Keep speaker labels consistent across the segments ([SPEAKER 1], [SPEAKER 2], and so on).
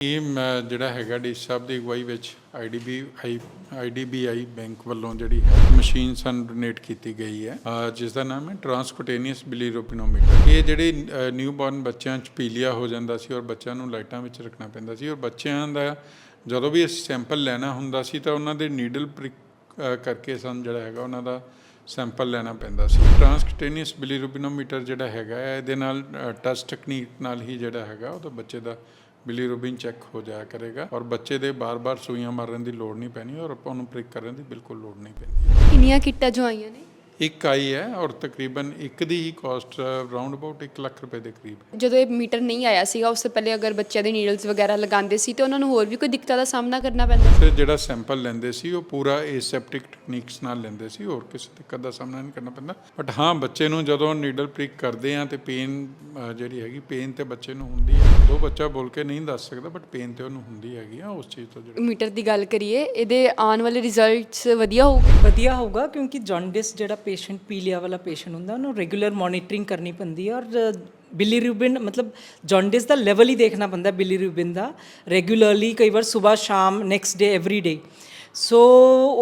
[SPEAKER 1] ਇਹ ਮ- ਜਿਹੜਾ ਹੈਗਾ ਡੀ ਸਾਹਿਬ ਦੀ ਅਗਵਾਈ ਵਿੱਚ ਆਈਡੀਬੀ ਆਈਡੀਬੀਆਈ ਬੈਂਕ ਵੱਲੋਂ ਜਿਹੜੀ ਮਸ਼ੀਨ ਸਾਨੂੰ ਡੋਨੇਟ ਕੀਤੀ ਗਈ ਹੈ। ਅ, ਜਿਸ ਦਾ ਨਾਮ ਹੈ ਟਰਾਂਸਕੁਟੇਨੀਅਸ ਬਿਲੀਰੂਬਿਨੋਮੀਟਰ ਇਹ ਜਿਹੜੇ ਨਿਊਬੋਰਨ ਬੱਚਿਆਂ ਚ ਪੀਲੀਆ ਹੋ ਜਾਂਦਾ ਸੀ ਔਰ ਬੱਚਿਆਂ ਨੂੰ ਲਾਈਟਾਂ ਵਿੱਚ ਰੱਖਣਾ ਪੈਂਦਾ ਸੀ ਔਰ ਬੱਚਿਆਂ ਦਾ ਜਦੋਂ ਵੀ ਅਸੀਂ ਸੈਂਪਲ ਲੈਣਾ ਹੁੰਦਾ ਸੀ ਤਾਂ ਉਹਨਾਂ ਦੇ ਨੀਡਲ ਪ੍ਰਿਕ ਕਰਕੇ ਸਾਨੂੰ ਜਿਹੜਾ ਹੈਗਾ ਉਹਨਾਂ ਦਾ ਸੈਂਪਲ ਲੈਣਾ ਪੈਂਦਾ ਸੀ। ਟਰਾਂਸਕੁਟੇਨੀਅਸ ਬਿਲੀਰੂਬਿਨੋਮੀਟਰ ਜਿਹੜਾ ਹੈਗਾ ਹੈ, ਇਹਦੇ ਨਾਲ ਟਚ ਟੈਕਨੀਕ ਨਾਲ ਹੀ ਜਿਹੜਾ ਹੈਗਾ ਉਹ ਤਾਂ ਬੱਚੇ ਦਾ ਬਿਲੀਰੂਬਿਨ ਚੈੱਕ ਹੋ ਜਾਇਆ ਕਰੇਗਾ ਔਰ ਬੱਚੇ ਦੇ ਬਾਰ-ਬਾਰ ਸੂਈਆਂ ਮਾਰਨ ਦੀ ਲੋੜ ਨਹੀਂ ਪੈਣੀ ਔਰ ਆਪਾਂ ਉਹਨੂੰ ਪ੍ਰਿਕ ਕਰਨ ਦੀ ਬਿਲਕੁਲ ਲੋੜ ਨਹੀਂ ਪੈਂਦੀ।
[SPEAKER 2] ਕਿੰਨੀਆਂ ਕਿੱਟਾਂ ਜੋ ਆਈਆਂ ਨੇ?
[SPEAKER 1] ਇੱਕ ਆਈ ਹੈ ਔਰ ਤਕਰੀਬਨ ਇੱਕ ਦੀ ਹੀ ਕਾਸਟ ਰਾਉਂਡ ਅਬਾਊਟ 1 ਲੱਖ ਰੁਪਏ ਦੇ ਕਰੀਬ।
[SPEAKER 2] ਜਦੋਂ ਇਹ ਮੀਟਰ ਨਹੀਂ ਆਇਆ ਸੀਗਾ ਉਸ ਤੋਂ ਪਹਿਲੇ ਅਗਰ ਬੱਚਿਆਂ ਦੇ ਨੀਡਲਸ ਵਗੈਰਾ ਲਗਾਉਂਦੇ ਸੀ ਤੇ ਉਹਨਾਂ ਨੂੰ ਹੋਰ ਵੀ ਕੋਈ ਦਿੱਕਤਾਂ ਦਾ ਸਾਹਮਣਾ ਕਰਨਾ ਪੈਂਦਾ? ਸੀ
[SPEAKER 1] ਤੇ ਜਿਹੜਾ ਸੈਂਪਲ ਲੈਂਦੇ ਸੀ ਉਹ ਪੂਰਾ ਏਸੈਪਟਿਕ ਟੈਕਨੀਕਸ ਨਾਲ ਲੈਂਦੇ ਸੀ ਹੋਰ ਕਿਸੇ ਦਿੱਕਤ ਦਾ ਸਾਹਮਣਾ ਨਹੀਂ ਕਰਨਾ ਪੈਂਦਾ। ਬਟ ਹਾਂ ਬੱਚੇ ਨੂੰ ਜਦੋਂ ਨੀਡਲ ਪ੍ਰਿਕ ਕਰਦੇ ਆ ਤੇ ਪੇਨ ਜਿਹੜੀ ਹੈਗੀ ਪੇਨ ਤੇ ਬੱਚੇ ਨੂੰ ਹੁੰਦੀ ਹੈ ਉਹ ਬੱਚਾ ਬੋਲ ਕੇ ਨਹੀਂ ਦੱਸ ਸਕਦਾ ਬਟ ਪੇਨ ਤੇ ਉਹਨੂੰ ਹੁੰਦੀ ਹੈਗੀ ਆ ਉਸ ਚੀਜ਼ ਤੋਂ ਜਿਹੜਾ
[SPEAKER 2] ਮੀਟਰ ਦੀ ਗੱਲ ਕਰੀਏ ਇਹਦੇ ਆਉਣ ਵਾਲੇ ਰਿਜ਼ਲਟਸ ਵਧੀਆ ਹੋਊਗੇ?
[SPEAKER 3] ਵਧੀਆ ਹੋਊਗਾ ਕਿਉਂਕਿ ਜੌਂਡਿਸ ਜਿਹੜਾ ਪੇਸ਼ੈਂਟ ਪੀਲੀਆ ਵਾਲਾ ਪੇਸ਼ੈਂਟ ਹੁੰਦਾ, ਉਹਨੂੰ ਰੈਗੂਲਰ ਮੋਨੀਟਰਿੰਗ ਕਰਨੀ ਪੈਂਦੀ ਹੈ ਔਰ ਬਿਲੀਰੂਬਿਨ ਮਤਲਬ ਜੌਂਡਿਸ ਦਾ ਲੈਵਲ ਹੀ ਦੇਖਣਾ ਪੈਂਦਾ ਬਿਲੀਰੂਬਿਨ ਦਾ। ਰੈਗੂਲਰਲੀ ਕਈ ਵਾਰ ਸਵੇਰ ਸ਼ਾਮ ਨੈਕਸਟ ਡੇ ਐਵਰੀ ਡੇ ਸੋ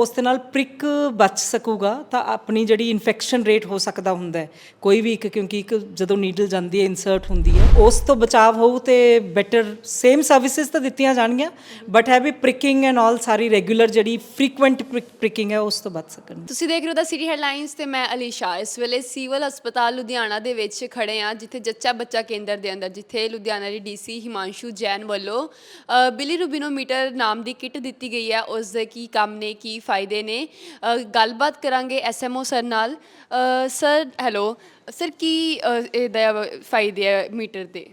[SPEAKER 3] ਉਸ ਦੇ ਨਾਲ ਪ੍ਰਿਕ ਬਚ ਸਕੂਗਾ ਤਾਂ ਆਪਣੀ ਜਿਹੜੀ ਇਨਫੈਕਸ਼ਨ ਰੇਟ ਹੋ ਸਕਦਾ ਹੁੰਦਾ ਹੈ। ਕੋਈ ਵੀ ਇੱਕ, ਕਿਉਂਕਿ ਇੱਕ ਜਦੋਂ ਨੀਡਲ ਜਾਂਦੀ ਹੈ ਇਨਸਰਟ ਹੁੰਦੀ ਹੈ, ਉਸ ਤੋਂ ਬਚਾਅ ਹੋਊ ਤੇ ਬੈਟਰ ਸੇਮ ਸਰਵਿਸਿਜ਼ ਤਾਂ ਦਿੱਤੀਆਂ ਜਾਣਗੀਆਂ ਬਟ ਹੈ ਵੀ ਪ੍ਰਿਕਿੰਗ ਐਂਡ ਆਲ ਸਾਰੀ ਰੈਗੂਲਰ ਜਿਹੜੀ ਫ੍ਰੀਕੁਐਂਟ ਪ੍ਰਿਕਿੰਗ ਹੈ, ਉਸ ਤੋਂ ਬਚ ਸਕਣ
[SPEAKER 2] ਤੁਸੀਂ ਦੇਖ ਰਹੇ ਹੋ ਦਾ ਸਿਟੀ ਹੈਡਲਾਈਨਸ ਤੇ ਮੈਂ ਅਲੀਸ਼ਾ। ਇਸ ਵੇਲੇ ਸਿਵਲ ਹਸਪਤਾਲ ਲੁਧਿਆਣਾ ਦੇ ਵਿੱਚ ਖੜੇ ਆ ਜਿੱਥੇ ਜੱਚਾ ਬੱਚਾ ਕੇਂਦਰ ਦੇ ਅੰਦਰ, ਜਿੱਥੇ ਲੁਧਿਆਣਾ ਦੀ ਡੀਸੀ ਹਿਮਾਂਸ਼ੂ ਜੈਨ ਵੱਲੋਂ ਬਿਲੀ ਬਿਲੀਰੂਬਿਨੋਮੀਟਰ ਨਾਮ ਦੀ ਕਿੱਟ ਦਿੱਤੀ ਗਈ ਹੈ। ਉਸ ਦੇ ਕੀ ਕੰਮ ਨੇ ਕੀ ਫਾਇਦੇ ਨੇ। ਅ, ਗੱਲਬਾਤ ਕਰਾਂਗੇ ਐਸਐਮਓ ਸਰ ਨਾਲ। ਅ, ਸਰ ਹੈਲੋ ਸਰ ਕੀ ਅ, ਇਹਦਾ ਫਾਇਦੇ ਹੈ ਮੀਟਰ ਦੇ?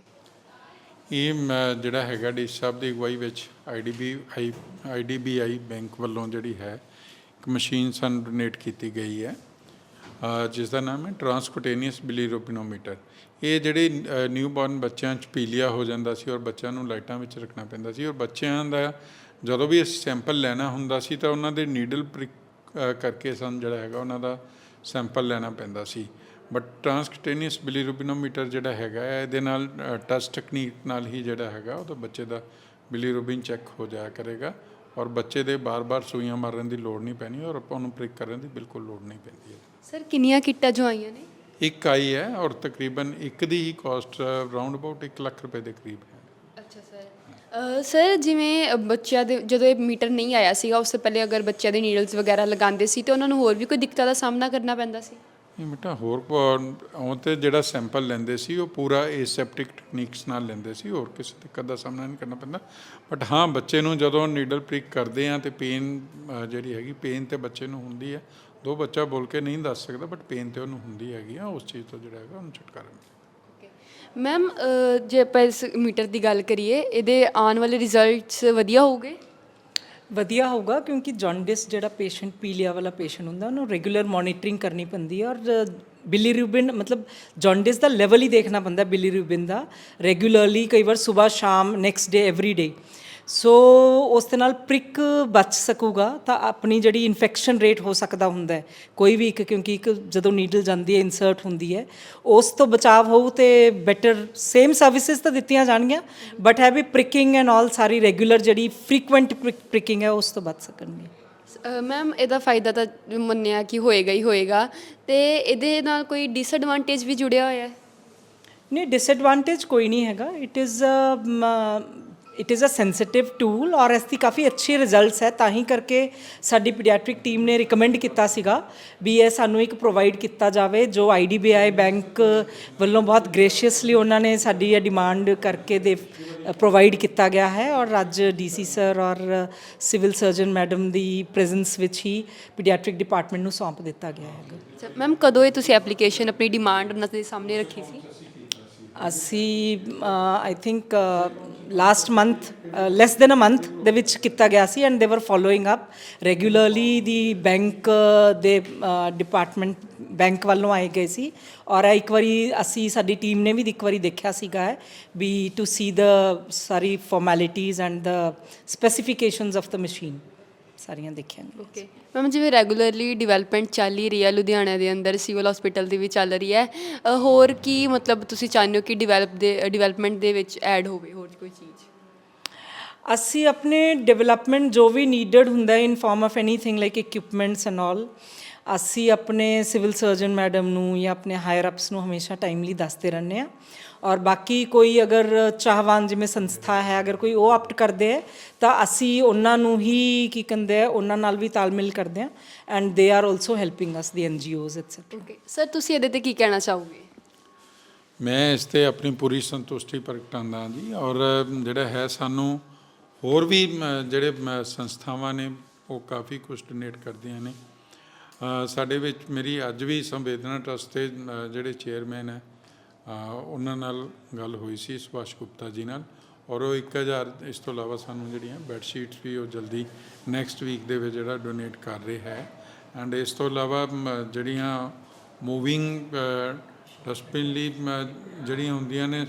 [SPEAKER 1] ਇਹ ਮ- ਜਿਹੜਾ ਹੈਗਾ ਡੀ ਸਾਹਿਬ ਦੀ ਅਗਵਾਈ ਵਿੱਚ ਆਈਡੀਬੀ ਆਈਡੀਬੀਆਈ ਬੈਂਕ ਵੱਲੋਂ ਜਿਹੜੀ ਹੈ ਇੱਕ ਮਸ਼ੀਨ ਸਾਨੂੰ ਡੋਨੇਟ ਕੀਤੀ ਗਈ ਹੈ। ਅ, ਜਿਸ ਦਾ ਨਾਮ ਹੈ ਟਰਾਂਸਕੁਟੇਨੀਅਸ ਬਿਲੀਰੂਬਿਨੋਮੀਟਰ ਇਹ ਜਿਹੜੇ ਨਿਊਬੋਰਨ ਬੱਚਿਆਂ ਚ ਪੀਲੀਆ ਹੋ ਜਾਂਦਾ ਸੀ ਔਰ ਬੱਚਿਆਂ ਨੂੰ ਲਾਈਟਾਂ ਵਿੱਚ ਰੱਖਣਾ ਪੈਂਦਾ ਸੀ ਔਰ ਬੱਚਿਆਂ ਦਾ ਜਦੋਂ ਵੀ ਅਸੀਂ ਸੈਂਪਲ ਲੈਣਾ ਹੁੰਦਾ ਸੀ ਤਾਂ ਉਹਨਾਂ ਦੇ ਨੀਡਲ ਪ੍ਰਿਕ ਕਰਕੇ ਸਾਨੂੰ ਜਿਹੜਾ ਹੈਗਾ ਉਹਨਾਂ ਦਾ ਸੈਂਪਲ ਲੈਣਾ ਪੈਂਦਾ ਸੀ। ਬਟ ਟਰਾਂਸਕੁਟੇਨੀਅਸ ਬਿਲੀਰੂਬਿਨੋਮੀਟਰ ਜਿਹੜਾ ਹੈਗਾ ਇਹਦੇ ਨਾਲ ਟਚ ਟੈਕਨੀਕ ਨਾਲ ਹੀ ਜਿਹੜਾ ਹੈਗਾ ਉਹਦਾ ਬੱਚੇ ਦਾ ਬਿਲੀਰੂਬਿਨ ਚੈੱਕ ਹੋ ਜਾਇਆ ਕਰੇਗਾ ਔਰ ਬੱਚੇ ਦੇ ਬਾਰ-ਬਾਰ ਸੂਈਆਂ ਮਾਰਨ ਦੀ ਲੋੜ ਨਹੀਂ ਪੈਣੀ ਔਰ ਆਪਾਂ ਉਹਨੂੰ ਪ੍ਰਿਕ ਕਰਨ ਦੀ ਬਿਲਕੁਲ ਲੋੜ ਨਹੀਂ ਪੈਂਦੀ ਹੈ।
[SPEAKER 2] ਸਰ ਕਿੰਨੀਆਂ ਕਿੱਟਾਂ ਜੋ ਆਈਆਂ ਨੇ?
[SPEAKER 1] ਇੱਕ ਆਈ ਹੈ ਔਰ ਤਕਰੀਬਨ ਇੱਕ ਦੀ ਹੀ ਕਾਸਟ ਰਾਉਂਡ ਅਬਾਊਟ 1 ਲੱਖ ਰੁਪਏ ਦੇ ਕਰੀਬ ਹੈ।
[SPEAKER 2] ਅੱਛਾ, ਸਰ। ਸਰ, ਜਿਵੇਂ ਬੱਚਿਆਂ ਦੇ, ਜਦੋਂ ਇਹ ਮੀਟਰ ਨਹੀਂ ਆਇਆ ਸੀਗਾ, ਉਸ ਤੋਂ ਪਹਿਲੇ ਅਗਰ ਬੱਚਿਆਂ ਦੇ ਨੀਡਲਸ ਵਗੈਰਾ ਲਗਾਉਂਦੇ ਸੀ, ਤੇ ਉਹਨਾਂ ਨੂੰ ਹੋਰ ਵੀ ਕੋਈ ਦਿੱਕਤਾਂ ਦਾ ਸਾਹਮਣਾ ਕਰਨਾ ਪੈਂਦਾ ਸੀ?
[SPEAKER 1] ਇਹ ਬੇਟਾ, ਹੋਰ ਉਹ ਤੇ ਜਿਹੜਾ ਸੈਂਪਲ ਲੈਂਦੇ ਸੀ, ਉਹ ਪੂਰਾ ਏਸੈਪਟਿਕ ਟੈਕਨੀਕਸ ਨਾਲ ਲੈਂਦੇ ਸੀ, ਹੋਰ ਕਿਸੇ ਦਿੱਕਤ ਦਾ ਸਾਹਮਣਾ ਨਹੀਂ ਕਰਨਾ ਪੈਂਦਾ। ਬਟ ਹਾਂ, ਬੱਚੇ ਨੂੰ ਜਦੋਂ ਨੀਡਲ ਪ੍ਰਿਕ ਕਰਦੇ ਆ, ਤੇ ਪੇਨ ਜਿਹੜੀ ਹੈਗੀ ਪੇਨ ਤੇ ਬੱਚੇ ਨੂੰ ਹੁੰਦੀ ਹੈ ਦੋ ਬੱਚਾ ਬੋਲ ਕੇ ਨਹੀਂ ਦੱਸ ਸਕਦਾ ਬਟ ਪੇਨ ਤੇ ਉਹਨੂੰ ਹੁੰਦੀ ਹੈਗੀ ਆ, ਉਸ ਚੀਜ਼ ਤੋਂ ਜਿਹੜਾ ਹੈਗਾ, ਉਹਨੂੰ ਛੁਟਕਾਰਾ ਮਿਲਦਾ।
[SPEAKER 2] ਮੈਮ ਜੇ ਆਪਾਂ ਇਸ ਮੀਟਰ ਦੀ ਗੱਲ ਕਰੀਏ, ਇਹਦੇ ਆਉਣ ਵਾਲੇ ਰਿਜ਼ਲਟਸ ਵਧੀਆ ਹੋਊਗੇ?
[SPEAKER 3] ਵਧੀਆ ਹੋਊਗਾ, ਕਿਉਂਕਿ ਜੌਂਡਿਸ ਜਿਹੜਾ ਪੇਸ਼ੈਂਟ ਪੀਲੀਆ ਵਾਲਾ ਪੇਸ਼ੈਂਟ ਹੁੰਦਾ, ਉਹਨੂੰ ਰੈਗੂਲਰ ਮੋਨੀਟਰਿੰਗ ਕਰਨੀ ਪੈਂਦੀ ਹੈ, ਔਰ ਬਿਲੀਰੂਬਿਨ ਮਤਲਬ ਜੌਂਡਿਸ ਦਾ ਲੈਵਲ ਹੀ ਦੇਖਣਾ ਪੈਂਦਾ ਬਿਲੀਰੂਬਿਨ ਦਾ। ਰੈਗੂਲਰਲੀ ਕਈ ਵਾਰ ਸਵੇਰ ਸ਼ਾਮ ਨੈਕਸਟ ਡੇ ਐਵਰੀ ਡੇ ਸੋ ਉਸ ਦੇ ਨਾਲ ਪ੍ਰਿਕ ਬਚ ਸਕੂਗਾ ਤਾਂ ਆਪਣੀ ਜਿਹੜੀ ਇਨਫੈਕਸ਼ਨ ਰੇਟ ਹੋ ਸਕਦਾ ਹੁੰਦਾ ਹੈ। ਕੋਈ ਵੀ ਇੱਕ ਕਿਉਂਕਿ ਇੱਕ ਜਦੋਂ ਨੀਡਲ ਜਾਂਦੀ ਹੈ ਇਨਸਰਟ ਹੁੰਦੀ ਹੈ ਉਸ ਤੋਂ ਬਚਾਅ ਹੋਊ ਤੇ ਬੈਟਰ ਸੇਮ ਸਰਵਿਸਿਜ਼ ਤਾਂ ਦਿੱਤੀਆਂ ਜਾਣਗੀਆਂ ਬਟ ਹੈ ਵੀ ਪ੍ਰਿਕਿੰਗ ਐਂਡ ਆਲ ਸਾਰੀ ਰੈਗੂਲਰ ਜਿਹੜੀ ਫ੍ਰੀਕੁਐਂਟ ਪ੍ਰਿਕਿੰਗ ਹੈ ਉਸ ਤੋਂ ਬਚ ਸਕਣਗੇ।
[SPEAKER 2] ਮੈਮ ਇਹਦਾ ਫਾਇਦਾ ਤਾਂ ਮੰਨਿਆ ਕਿ ਹੋਏਗਾ ਹੀ ਹੋਏਗਾ ਤੇ ਇਹਦੇ ਨਾਲ ਕੋਈ ਡਿਸਐਡਵਾਂਟੇਜ ਵੀ ਜੁੜਿਆ ਹੋਇਆ ਹੈ?
[SPEAKER 3] ਨਹੀਂ ਡਿਸਐਡਵਾਂਟੇਜ ਕੋਈ ਨਹੀਂ ਹੈਗਾ। It is it is uh sensitive tool ਔਰ ਇਸ ਦੀ ਕਾਫੀ ਅੱਛੇ ਰਿਜ਼ਲਟਸ ਹੈ। ਤਾਂ ਹੀ ਕਰਕੇ ਸਾਡੀ ਪੀਡੀਆਟ੍ਰਿਕ ਟੀਮ ਨੇ ਰეკਮੈਂਡ ਕੀਤਾ ਸੀਗਾ ਵੀ ਇਹ ਸਾਨੂੰ ਇੱਕ ਪ੍ਰੋਵਾਈਡ ਕੀਤਾ ਜਾਵੇ ਜੋ ਆਈਡੀਬੀਆਈ ਬੈਂਕ ਵੱਲੋਂ ਬਹੁਤ ਗ੍ਰੇਸ਼ੀਅਸਲੀ ਉਹਨਾਂ ਨੇ ਸਾਡੀ ਇਹ ਡਿਮਾਂਡ ਕਰਕੇ ਦੇ ਪ੍ਰੋਵਾਈਡ ਕੀਤਾ ਗਿਆ ਹੈ ਔਰ ਅੱਜ ਡੀਸੀ ਸਰ ਔਰ ਸਿਵਲ ਸਰਜਨ ਮੈਡਮ ਦੀ ਪ੍ਰੈਜ਼ੈਂਸ ਵਿੱਚ ਹੀ ਪੀਡੀਆਟ੍ਰਿਕ ਡਿਪਾਰਟਮੈਂਟ ਨੂੰ ਸੌਂਪ ਦਿੱਤਾ ਗਿਆ ਹੈ।
[SPEAKER 2] ਮੈਮ ਕਦੋਂ ਇਹ ਤੁਸੀਂ ਐਪਲੀਕੇਸ਼ਨ ਆਪਣੀ ਡਿਮਾਂਡ ਉਹਨਾਂ ਦੇ ਸਾਹਮਣੇ ਰੱਖੀ ਸੀ?
[SPEAKER 3] ਅਸੀਂ I think last month less than uh month ਦੇ ਵਿੱਚ ਕੀਤਾ ਗਿਆ ਸੀ and uh, they were following up regularly the bank ਦੇ ਡਿਪਾਰਟਮੈਂਟ ਬੈਂਕ ਵੱਲੋਂ ਆਏ ਗਏ ਸੀ। ਔਰ ਇੱਕ ਵਾਰੀ ਅਸੀਂ ਸਾਡੀ ਟੀਮ ਨੇ ਵੀ ਇੱਕ ਵਾਰੀ ਦੇਖਿਆ ਸੀਗਾ, ਵੀ to see the sorry formalities and the specifications of the machine ਸਾਰੀਆਂ ਦੇਖੀਆਂ ਨੇ
[SPEAKER 2] ਓਕੇ ਮੈਮ ਜਿਵੇਂ ਰੈਗੂਲਰਲੀ ਡਿਵੈਲਪਮੈਂਟ ਚੱਲ ਹੀ ਰਹੀ ਹੈ ਲੁਧਿਆਣਾ ਦੇ ਅੰਦਰ ਸਿਵਲ ਹਸਪੀਟਲ ਦੀ ਵੀ ਚੱਲ ਰਹੀ ਹੈ ਅ, ਹੋਰ ਕੀ ਮਤਲਬ ਤੁਸੀਂ ਚਾਹੁੰਦੇ ਹੋ ਕਿ ਡਿਵੈਲਪ ਦੇ ਡਿਵੈਲਪਮੈਂਟ ਦੇ ਵਿੱਚ ਐਡ ਹੋਵੇ ਹੋਰ ਕੋਈ ਚੀਜ਼?
[SPEAKER 3] ਅਸੀਂ ਆਪਣੇ ਡਿਵੈਲਪਮੈਂਟ ਜੋ ਵੀ ਨੀਡਡ ਹੁੰਦਾ ਹੈ in form of anything like equipments and all ਅਸੀਂ ਆਪਣੇ ਸਿਵਲ ਸਰਜਨ ਮੈਡਮ ਨੂੰ ਜਾਂ ਆਪਣੇ ਹਾਇਰ ਅਪਸ ਨੂੰ ਹਮੇਸ਼ਾ ਟਾਈਮਲੀ ਦੱਸਦੇ ਰਹਿੰਦੇ ਆ ਔਰ ਬਾਕੀ ਕੋਈ ਅਗਰ ਚਾਹਵਾਨ ਜਿਵੇਂ ਸੰਸਥਾ ਹੈ ਅਗਰ ਕੋਈ ਉਹ ਆਪਟ ਕਰਦੇ ਹੈ ਤਾਂ ਅਸੀਂ ਉਹਨਾਂ ਨੂੰ ਹੀ ਕੀ ਕਹਿੰਦੇ ਆ ਉਹਨਾਂ ਨਾਲ ਵੀ ਤਾਲਮੇਲ ਕਰਦੇ ਆ and they are also helping us the NGOs etcetera
[SPEAKER 2] okay sir ਤੁਸੀਂ ਇਹਦੇ ਤੇ ਕੀ ਕਹਿਣਾ ਚਾਹੋਗੇ?
[SPEAKER 1] ਮੈਂ ਇਸ ਤੇ ਆਪਣੀ ਪੂਰੀ ਸੰਤੁਸ਼ਟੀ ਪ੍ਰਗਟਾਉਂਦਾ ਜੀ ਔਰ ਜਿਹੜਾ ਹੈ ਸਾਨੂੰ ਹੋਰ ਵੀ ਜਿਹੜੇ ਸੰਸਥਾਵਾਂ ਨੇ ਉਹ ਕਾਫੀ ਕੁਝ ਡੋਨੇਟ ਕਰਦੀਆਂ ਨੇ। ਸਾਡੇ ਵਿੱਚ ਮੇਰੀ ਅੱਜ ਵੀ ਸੰਵੇਦਨਾ ਟਰਸਟ ਦੇ ਜਿਹੜੇ ਚੇਅਰਮੈਨ ਹੈ ਉਹਨਾਂ ਨਾਲ ਗੱਲ ਹੋਈ ਸੀ ਸੁਭਾਸ਼ ਗੁਪਤਾ ਜੀ ਨਾਲ ਔਰ ਉਹ 1000 ਇਸ ਤੋਂ ਇਲਾਵਾ ਸਾਨੂੰ ਜਿਹੜੀਆਂ ਬੈੱਡ ਸ਼ੀਟਸ ਵੀ ਉਹ ਜਲਦੀ ਨੈਕਸਟ ਵੀਕ ਦੇ ਵਿੱਚ ਜਿਹੜਾ ਡੋਨੇਟ ਕਰ ਰਿਹਾ ਹੈ ਐਂਡ ਇਸ ਤੋਂ ਇਲਾਵਾ ਮ, ਜਿਹੜੀਆਂ ਮੂਵਿੰਗ ਡਸਟਬਿਨ ਲਈ ਜਿਹੜੀਆਂ ਹੁੰਦੀਆਂ ਨੇ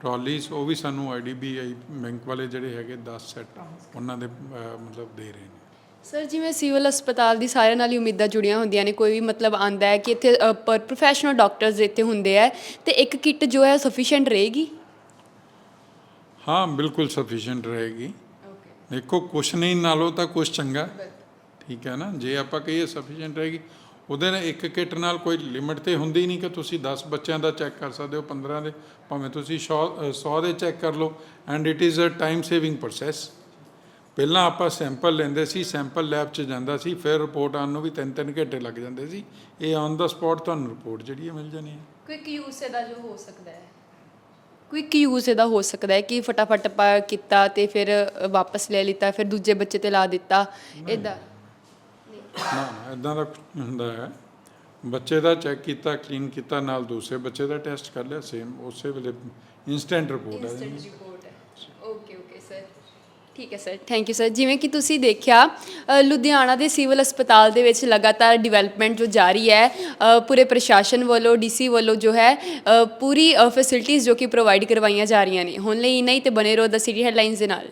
[SPEAKER 1] ਟਰਾਲੀਜ਼ ਉਹ ਵੀ ਸਾਨੂੰ ਆਈਡੀਬੀਆਈ ਬੈਂਕ ਵਾਲੇ ਜਿਹੜੇ ਹੈਗੇ 10 ਸੈੱਟ ਉਹਨਾਂ ਦੇ ਮਤਲਬ ਦੇ ਰਹੇ ਨੇ।
[SPEAKER 2] ਸਰ ਜਿਵੇਂ ਸਿਵਲ ਹਸਪਤਾਲ ਦੀ ਸਾਰਿਆਂ ਨਾਲ ਹੀ ਉਮੀਦਾਂ ਜੁੜੀਆਂ ਹੁੰਦੀਆਂ ਨੇ, ਕੋਈ ਵੀ ਮਤਲਬ ਆਂਦਾ ਹੈ ਕਿ ਇੱਥੇ ਪਰ ਪ੍ਰੋਫੈਸ਼ਨਲ ਡਾਕਟਰਸ ਇੱਥੇ ਹੁੰਦੇ ਆ, ਤੇ ਇੱਕ ਕਿੱਟ ਜੋ ਹੈ ਸਫੀਸ਼ੀਐਂਟ ਰਹੇਗੀ?
[SPEAKER 1] ਹਾਂ, ਬਿਲਕੁਲ ਸਫੀਸ਼ੀਐਂਟ ਰਹੇਗੀ। ਦੇਖੋ, ਕੁਛ ਨਹੀਂ ਨਾਲੋਂ ਤਾਂ ਕੁਛ ਚੰਗਾ। ਠੀਕ ਹੈ ਨਾ? ਜੇ ਆਪਾਂ ਕਹੀਏ ਸਫੀਸ਼ੀਐਂਟ ਰਹੇਗੀ, ਉਹਦੇ ਨਾਲ ਇੱਕ ਕਿੱਟ ਨਾਲ ਕੋਈ ਲਿਮਿਟ ਤੇ ਹੁੰਦੀ ਨਹੀਂ ਕਿ ਤੁਸੀਂ 10 ਬੱਚਿਆਂ ਦਾ ਚੈੱਕ ਕਰ ਸਕਦੇ ਹੋ 15 ਦੇ, ਭਾਵੇਂ ਤੁਸੀਂ 100 ਦੇ ਚੈੱਕ ਕਰ ਲਓ and it is uh time saving process ਪਹਿਲਾਂ ਆਪਾਂ ਸੈਂਪਲ ਲੈਂਦੇ ਸੀ ਸੈਂਪਲ ਲੈਬ 'ਚ ਜਾਂਦਾ ਸੀ ਫਿਰ ਰਿਪੋਰਟ ਆਉਣ ਨੂੰ ਵੀ 3-3 ਘੰਟੇ ਲੱਗ ਜਾਂਦੇ ਸੀ। ਇਹ ਔਨ ਦਾ ਸਪੌਟ ਤੁਹਾਨੂੰ ਰਿਪੋਰਟ ਜਿਹੜੀ ਹੈ ਮਿਲ ਜਾਣੀ ਹੈ
[SPEAKER 2] ਕੁਇਕ ਯੂਜ਼ ਇਹਦਾ ਜੋ ਹੋ ਸਕਦਾ ਹੈ। ਕੁਇਕ ਯੂਜ਼ ਇਹਦਾ ਹੋ ਸਕਦਾ ਹੈ ਕਿ ਫਟਾਫਟ ਆਪਾਂ ਕੀਤਾ ਤੇ ਫਿਰ ਵਾਪਸ ਲੈ ਲਿੱਤਾ ਫਿਰ ਦੂਜੇ ਬੱਚੇ ਤੇ ਲਾ ਦਿੱਤਾ। ਇਦਾਂ
[SPEAKER 1] ਨਾ ਨਾ ਇਦਾਂ ਦਾ ਹੁੰਦਾ ਹੈ। ਬੱਚੇ ਦਾ ਚੈੱਕ ਕੀਤਾ ਕਲੀਨ ਕੀਤਾ ਨਾਲ ਦੂਸਰੇ ਬੱਚੇ ਦਾ ਟੈਸਟ ਕਰ ਲਿਆ ਸੇਮ ਉਸੇ ਵੇਲੇ ਇਨਸਟੈਂਟ ਰਿਪੋਰਟ ਹੈ
[SPEAKER 2] ਇਨਸਟੈਂਟ ਰਿਪੋਰਟ ਹੈ। ਠੀਕ ਹੈ ਸਰ। ਥੈਂਕ ਯੂ ਸਰ ਜਿਵੇਂ ਕਿ ਤੁਸੀਂ ਦੇਖਿਆ ਅ, ਲੁਧਿਆਣਾ ਦੇ ਸਿਵਲ ਹਸਪਤਾਲ ਦੇ ਵਿੱਚ ਲਗਾਤਾਰ ਡਿਵੈਲਪਮੈਂਟ ਜੋ ਜਾਰੀ ਹੈ ਅ, ਪੂਰੇ ਪ੍ਰਸ਼ਾਸਨ ਵੱਲੋਂ ਡੀਸੀ ਵੱਲੋਂ ਜੋ ਹੈ ਅ, ਪੂਰੀ ਫੈਸਿਲਿਟੀਆਂ ਜੋ ਕਿ ਪ੍ਰੋਵਾਈਡ ਕਰਵਾਈਆਂ ਜਾ ਰਹੀਆਂ ਨੇ। ਹੁਣ ਲਈ ਨਹੀਂ ਤੇ ਬਨੇ ਰਹੋ ਦਾ ਸਿਟੀ ਹੈਡਲਾਈਨਸ ਦੇ ਨਾਲ।